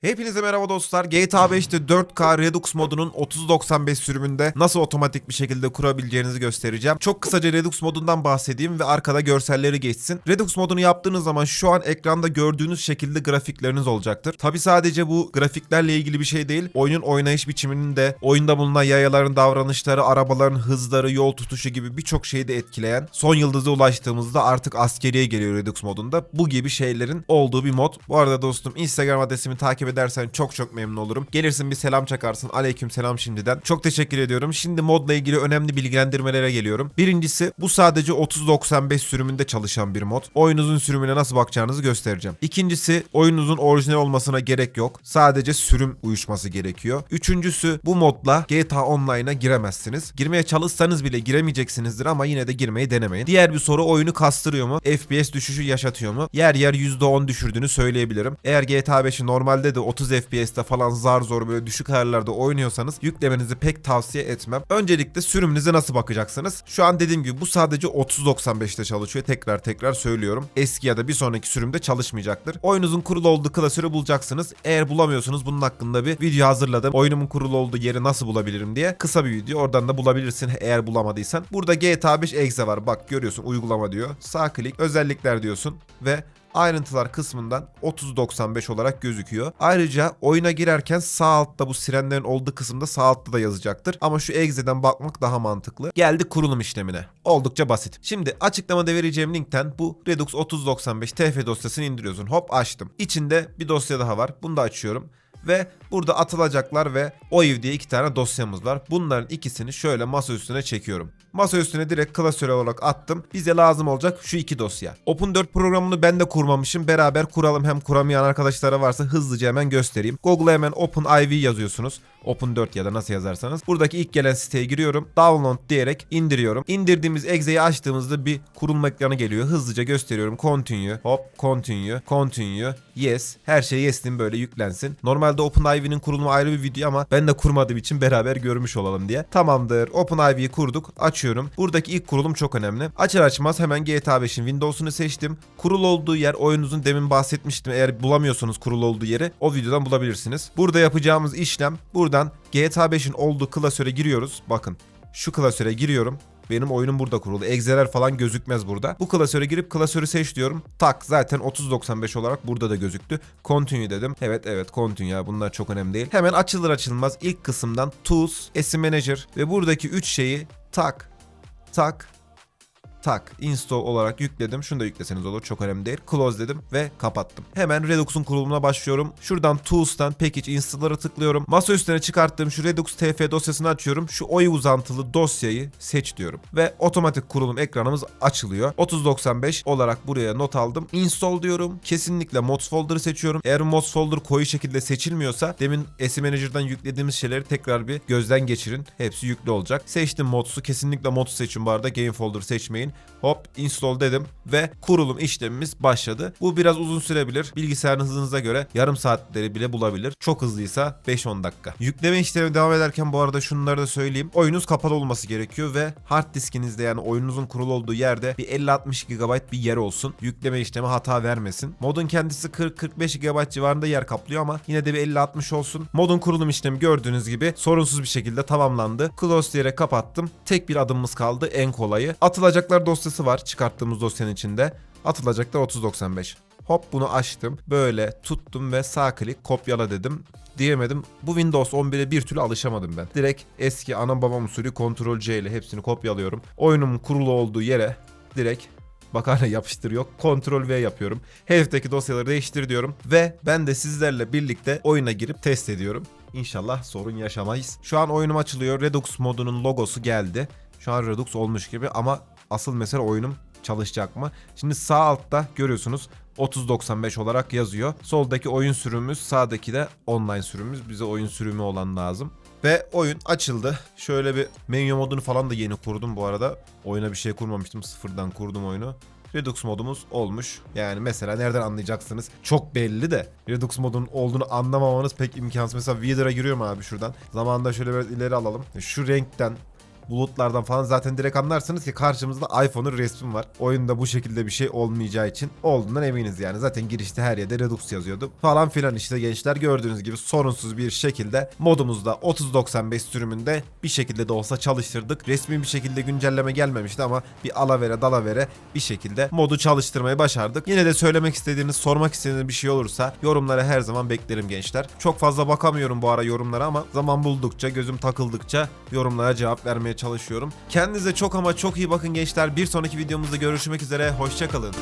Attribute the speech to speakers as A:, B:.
A: Hepinize merhaba dostlar. GTA 5'te 4K Redux modunun 3095 sürümünde nasıl otomatik bir şekilde kurabileceğinizi göstereceğim. Çok kısaca Redux modundan bahsedeyim ve arkada görselleri geçsin. Redux modunu yaptığınız zaman şu an ekranda gördüğünüz şekilde grafikleriniz olacaktır. Tabi sadece bu grafiklerle ilgili bir şey değil. Oyunun oynayış biçiminin de, oyunda bulunan yayaların davranışları, arabaların hızları, yol tutuşu gibi birçok şeyi de etkileyen, son yıldıza ulaştığımızda artık askeriye geliyor Redux modunda. Bu gibi şeylerin olduğu bir mod. Bu arada dostum Instagram adresimi takip edersen çok çok memnun olurum. Gelirsin bir selam çakarsın. Aleyküm selam şimdiden. Çok teşekkür ediyorum. Şimdi modla ilgili önemli bilgilendirmelere geliyorum. Birincisi bu sadece 3095 sürümünde çalışan bir mod. Oyunuzun sürümüne nasıl bakacağınızı göstereceğim. İkincisi oyununuzun orijinal olmasına gerek yok. Sadece sürüm uyuşması gerekiyor. Üçüncüsü bu modla GTA Online'a giremezsiniz. Girmeye çalışsanız bile giremeyeceksinizdir ama yine de girmeyi denemeyin. Diğer bir soru oyunu kastırıyor mu? FPS düşüşü yaşatıyor mu? Yer yer %10 düşürdüğünü söyleyebilirim. Eğer GTA 5'i normalde de 30 FPS'te falan zar zor böyle düşük ayarlarda oynuyorsanız yüklemenizi pek tavsiye etmem. Öncelikle sürümünüze nasıl bakacaksınız? Şu an dediğim gibi bu sadece 3095'te çalışıyor. Tekrar tekrar söylüyorum. Eski ya da bir sonraki sürümde çalışmayacaktır. Oyunuzun kurulu olduğu klasörü bulacaksınız. Eğer bulamıyorsunuz bunun hakkında bir video hazırladım. Oyunumun kurulu olduğu yeri nasıl bulabilirim diye. Kısa bir video. Oradan da bulabilirsin eğer bulamadıysan. Burada GTA 5 exe var. Bak görüyorsun uygulama diyor. Sağ klik özellikler diyorsun ve ayrıntılar kısmından 3095 olarak gözüküyor. Ayrıca oyuna girerken sağ altta bu sirenlerin olduğu kısımda sağ altta da yazacaktır. Ama şu exe'den bakmak daha mantıklı. Geldik kurulum işlemine. Oldukça basit. Şimdi açıklamada vereceğim linkten bu Redux 3095 TF dosyasını indiriyorsun. Hop açtım. İçinde bir dosya daha var. Bunu da açıyorum. Ve burada atılacaklar ve OIV diye iki tane dosyamız var. Bunların ikisini şöyle masa üstüne çekiyorum. Masa üstüne direkt klasör olarak attım. Bize lazım olacak şu iki dosya. Open 4 programını ben de kurmamışım. Beraber kuralım hem kuramayan arkadaşlara varsa hızlıca hemen göstereyim. Google'a hemen OpenIV yazıyorsunuz. Open 4 ya da nasıl yazarsanız. Buradaki ilk gelen siteye giriyorum. Download diyerek indiriyorum. İndirdiğimiz exe'yi açtığımızda bir kurulma ekranı geliyor. Hızlıca gösteriyorum. Continue. Hop. Continue. Continue. Yes. Her şey yes'in böyle yüklensin. Normalde OpenIV'nin kurulumu ayrı bir video ama ben de kurmadığım için beraber görmüş olalım diye. Tamamdır. OpenIV'yi kurduk. Açıyorum. Buradaki ilk kurulum çok önemli. Açar açmaz hemen GTA 5'in Windows'unu seçtim. Kurul olduğu yer oyunuzun demin bahsetmiştim. Eğer bulamıyorsanız kurul olduğu yeri o videodan bulabilirsiniz. Burada yapacağımız işlem buradan GTA 5'in olduğu klasöre giriyoruz. Bakın şu klasöre giriyorum. Benim oyunum burada kurulu. Egzeler falan gözükmez burada. Bu klasöre girip klasörü seç diyorum. Tak zaten 3095 olarak burada da gözüktü. Continue dedim. Evet evet continue ya bunlar çok önemli değil. Hemen açılır açılmaz ilk kısımdan Tools, SM Manager ve buradaki 3 şeyi tak tak tak install olarak yükledim. Şunu da yükleseniz olur çok önemli değil. Close dedim ve kapattım. Hemen Redux'un kurulumuna başlıyorum. Şuradan Tools'tan Package Install'lara tıklıyorum. Masa üstüne çıkarttığım şu Redux TF dosyasını açıyorum. Şu OI uzantılı dosyayı seç diyorum. Ve otomatik kurulum ekranımız açılıyor. 3095 olarak buraya not aldım. Install diyorum. Kesinlikle mods folder'ı seçiyorum. Eğer mods folder koyu şekilde seçilmiyorsa demin S Manager'dan yüklediğimiz şeyleri tekrar bir gözden geçirin. Hepsi yüklü olacak. Seçtim mods'u. Kesinlikle mods seçin bu arada. Game folder seçmeyin. Hop install dedim ve kurulum işlemimiz başladı. Bu biraz uzun sürebilir. Bilgisayarın hızınıza göre yarım saatleri bile bulabilir. Çok hızlıysa 5-10 dakika. Yükleme işlemi devam ederken bu arada şunları da söyleyeyim. Oyunuz kapalı olması gerekiyor ve hard diskinizde yani oyununuzun kurulu olduğu yerde bir 50-60 GB bir yer olsun. Yükleme işlemi hata vermesin. Modun kendisi 40-45 GB civarında yer kaplıyor ama yine de bir 50-60 olsun. Modun kurulum işlemi gördüğünüz gibi sorunsuz bir şekilde tamamlandı. Close diyerek kapattım. Tek bir adımımız kaldı en kolayı. Atılacaklar dosyası var çıkarttığımız dosyanın içinde. Atılacaklar 3095. Hop bunu açtım. Böyle tuttum ve sağ klik kopyala dedim. Diyemedim. Bu Windows 11'e bir türlü alışamadım ben. Direkt eski ana babam usulü Ctrl C ile hepsini kopyalıyorum. Oyunumun kurulu olduğu yere direkt hala yapıştır yok. Ctrl V yapıyorum. Hedefteki dosyaları değiştir diyorum. Ve ben de sizlerle birlikte oyuna girip test ediyorum. İnşallah sorun yaşamayız. Şu an oyunum açılıyor. Redux modunun logosu geldi. Şu an Redux olmuş gibi ama asıl mesele oyunum çalışacak mı? Şimdi sağ altta görüyorsunuz 3095 olarak yazıyor. Soldaki oyun sürümümüz, sağdaki de online sürümümüz. Bize oyun sürümü olan lazım. Ve oyun açıldı. Şöyle bir menü modunu falan da yeni kurdum bu arada. Oyuna bir şey kurmamıştım. Sıfırdan kurdum oyunu. Redux modumuz olmuş. Yani mesela nereden anlayacaksınız? Çok belli de Redux modunun olduğunu anlamamanız pek imkansız. Mesela Weather'a giriyorum abi şuradan. Zamanında şöyle biraz ileri alalım. Şu renkten bulutlardan falan zaten direkt anlarsınız ki karşımızda iPhone'un resmi var. Oyunda bu şekilde bir şey olmayacağı için olduğundan eminiz yani. Zaten girişte her yerde Redux yazıyordu. Falan filan işte gençler gördüğünüz gibi sorunsuz bir şekilde modumuzda 3095 sürümünde bir şekilde de olsa çalıştırdık. Resmi bir şekilde güncelleme gelmemişti ama bir alavere dalavere bir şekilde modu çalıştırmayı başardık. Yine de söylemek istediğiniz, sormak istediğiniz bir şey olursa yorumlara her zaman beklerim gençler. Çok fazla bakamıyorum bu ara yorumlara ama zaman buldukça, gözüm takıldıkça yorumlara cevap vermeye çalışıyorum. Kendinize çok ama çok iyi bakın gençler. Bir sonraki videomuzda görüşmek üzere. Hoşçakalın.